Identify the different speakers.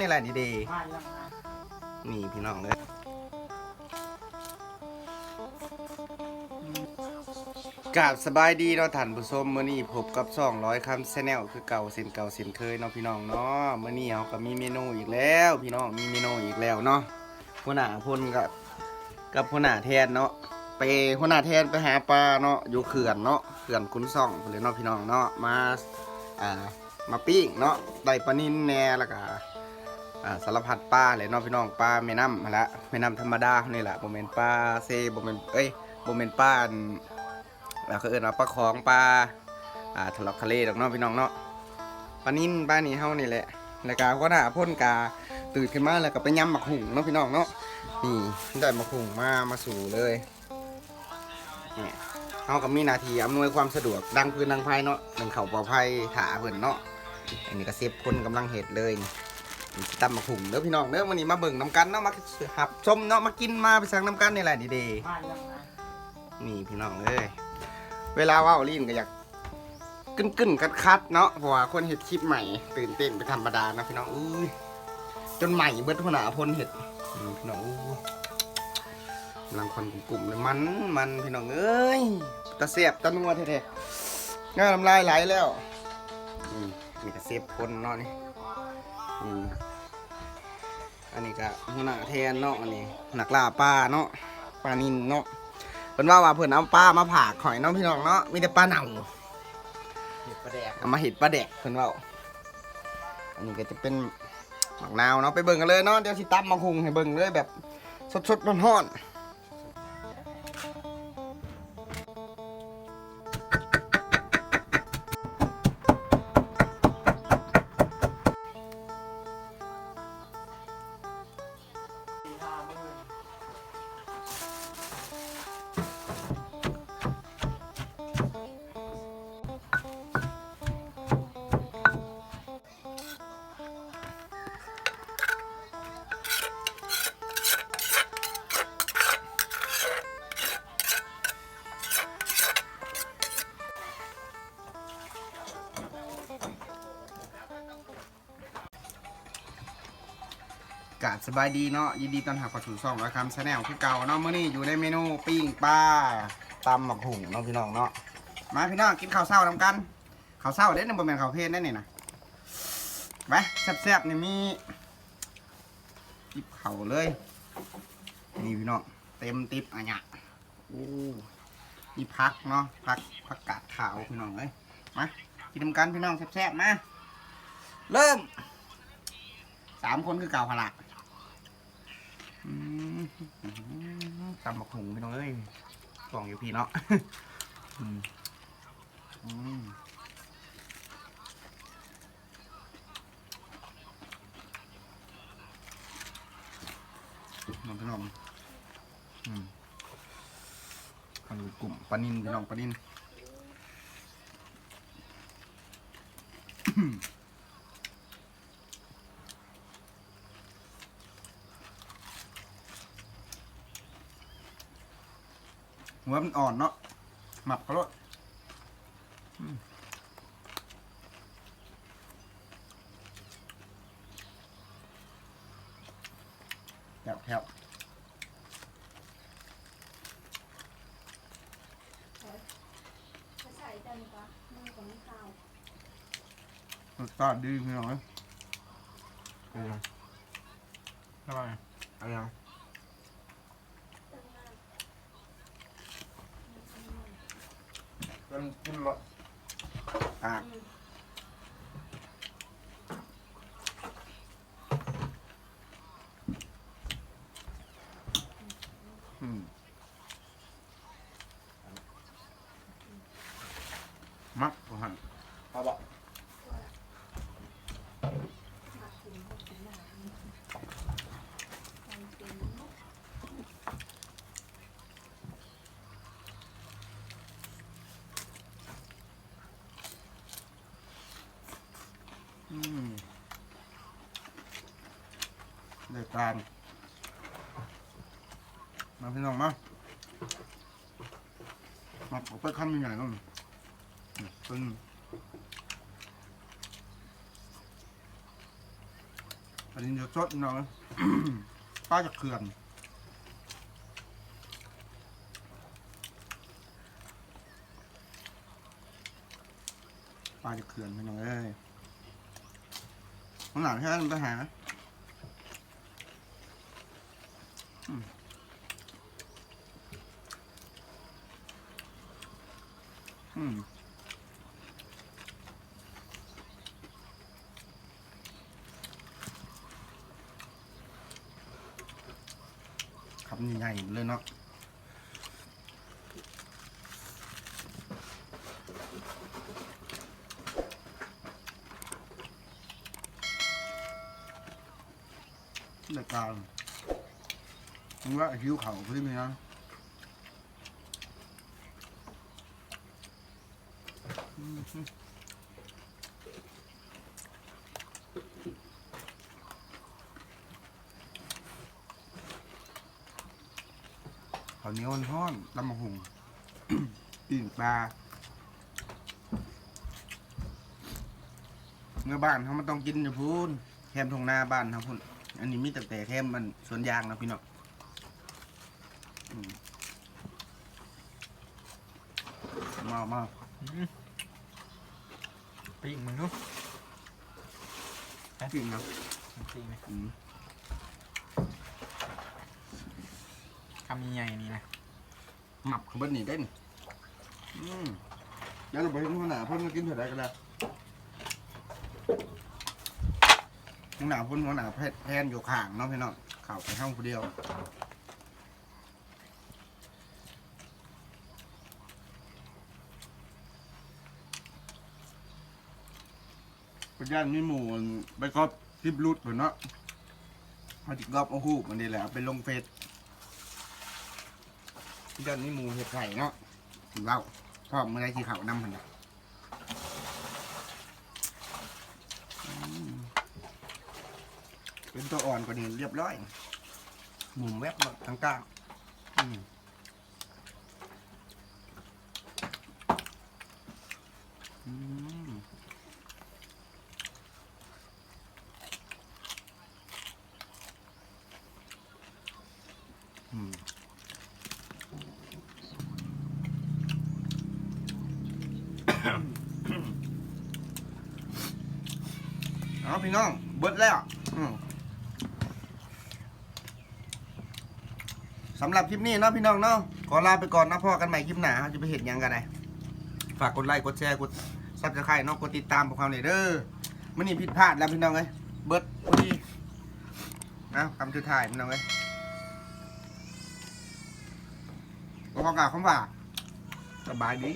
Speaker 1: นี่แหละดี
Speaker 2: ผ่านยังไง
Speaker 1: ๆนี่พี่น้องเลยกราบสบายดีเนาะท่านผู้ชมมื้อนี้พบกับ200คำแชนแนลคือเก่าเส้นเก่าเส้นเคยเนาะพี่น้องเนาะมื้อนี้เฮาก็มีเมนูอีกแล้ว พี่น้องมีเมนูอีกแล้วเนาะหัวหน้าพลกับกับหัวหน้าแทนเนาะไปหัวหน้าแทนไปหาปลาเนาะอยู่เขื่อนเนาะเขื่อนคุณซ่องเลยเนาะพี่น้องเนาะมาอ่ามาปิ้งเนาะได้ปลานิ่นแน่ล้วก็ อ่าสารพัดปลาเลยเนาะพี่น้องปลาแม่น้ำมาละแม่น้ำธรรมดานี่แหละโมเมนปลาเซโมเมนเอ้ยโมเมนปลาแล้วก็เอิ้นว่าปลาของปลาอ่าทะเลาะทะเลดอกเนาะพี่น้องเนาะปลานิ่นปลานี่เฮานี่แหละแล้วก็ว่าหน้าพ่นกาตื่นขึ้นมาแล้วก็ไปย้ำหมักหุ่งเนาะพี่น้องเนาะนี่ได้หมักหุ่งมามาสู่เลยเนี่ยเฮาก็มีนาทีอำนวยความสะดวกดังพื้นดังไฟเนาะหนึ่งเข่าปลอดภัยถาเพิ่นเนาะอันนี้ก็เซฟคนกำลังเห็ดเลยนี่ ตำมะขุ่งเด้อพี่น้องเด้อวันนี้มาเบิ่งน้ำกันเนาะมาหับชมเนาะมากินมาไปสั่งน้ำกันนี่แหละดี
Speaker 2: ผ่านยังไง
Speaker 1: ๆนี่พี่น้องเอ้ยเวลาว่าวลีนก็อยากกึ้นกึ้นคัดคัดเนาะเพราะว่าคนเห็ดคลิปใหม่ ตื่นเต้นไปธรรมดานะพี่น้องอุ้ยจนใหม่เบิดหนาพลเห็ดพี่น้องกำลังคนกลุ่มเลยมันมันพี่น้องเอ้ยตะเสียบตะนัวแท้ๆง่าน้ำลายไหลแล้วมมีตะเสียบคนเนาะนี่ อืมอันนี้ก็หัวหน้าแทนเนาะอันนี้หนักล่าปลาเนาะปลานินเนาะเพิ่นว่าว่าเพิ่นเอาปลามาผ่าข่อยเนาะพี่น้องเนาะมีแต่ปลาเน่า
Speaker 2: เห็ดประแดก
Speaker 1: เอามาเห็ดปลาแดกเพิ่นว่าอันนี้ก็จะเป็นหมักนาวเนาะไปเบิ่งกันเลยเนาะเดี๋ยวสิตำมาคุงให้เบิ่งเลยแบบสดๆร้อนๆาดสบายดีเนาะยินดีต้อนรับเข้าสู่ช่องร้อยคำชาแนลคือเก่าเนาะมื้อนี้อยู่ในเมนูปิ้งปลาตำหมักหุ่งเนาะพี่น้องเนาะมาพี่น้องกินข้าวเช้านำกันข้าวเช้าเด้นี่บ่แม่นข้าวเพลนได้นี่นะไปแซ่บๆนี่มีติบเข่าเลยนี่พี่น้องเต็มติบอันเนี้ยโอ้นี่พักเนาะพักพักกาดขาวพี่น้องเอ้ยมากินนำกันพี่น้องแซ่บๆมาเริ่มสามคนคือเก่าพละ ตำบักหุงพี่น้องเอ้ยกล่องอยู่พี่เนาะอืมอืมน้องพี่น้องอืมอันกลุ่มปลานินพี่น้องปลานิน หัวมันอ่อนเนาะหมับเขาเลยแถวแถว
Speaker 3: ใส่กันปะมันก็ไม่ข้าว
Speaker 1: รสชาติดีพี่น้องเอ้ยเป็นไงอร่อยอะไรอะเป็น กินหมดอะอืมมักหันเอาบอก อืม ได้การมาพี่น้องมามาผมไปคำยังไงก็เป็นอันนี้จะสดเนาะป้าจากเขื่อนปลาจากเขื่อนพี่น้องเอ้ยข้างหลังแค่นั้นไปหาอืมอืม คำใหญ่ๆเลยเนาะรายการผมว่าหิวเขาพอดีไหมนะอืมฮึ ข้าวเหนียวห้อนลำมะหุงปิ้งปลาเมื่อบ้านเขามันต้องกินอยู่พูนแคมทงนาบ้านเขาพุ่นอันนี้มีแต่แต่แค่มันสวนยางนะพี่น้องอืมมามา
Speaker 2: ปิ้งมึงดู
Speaker 1: จริงนะ
Speaker 2: ปิ้งไหม
Speaker 1: อืม
Speaker 2: คำใหญ่ๆนี่นะ
Speaker 1: หมับของเบิ้ลนี่เด่นอืมเดี๋ยวเราไปที่หัวหน้าเพิ่นมากินเท่าไรกันละหัวหน้าเพิ่นหัวหน้าแพทย์แทนอยู่ข้างเนาะพี่น้องเข่าไปห้องคนเดียว ปัญญามีหมูไปกอบคลิปรุดเพิ่นเนาะเขาจิกอบเอาหูปมันนี่แหละเอาไปลงเฟซเดือนนี้หมูเห็ดไข่เนาะถึงเล่าชอบเมื่อไรที่เขานำหันนะอืมเป็นตัวอ่อนกว่านี้เรียบร้อย หมุมแวบมาทั้งกลางอืม อืม เอาพี่น้อง เบิดแล้วสำหรับคลิปนี้เนาะพี่น้องเนาะขอลาไปก่อนนะพ่อกันใหม่คลิปหน้าจะไปเห็นยังกันไหนฝากกดไลค์กดแชร์กดซับสไครต์เนาะกดติดตามพวกเราหน่อยเด้อมันนี่ผิดพลาดแล้วพี่น้องเอ้ยเบิดพอดีนะคำสุดท้ายพี่น้องเอ้ยก็ขอกล่าวคำว่าสบายดี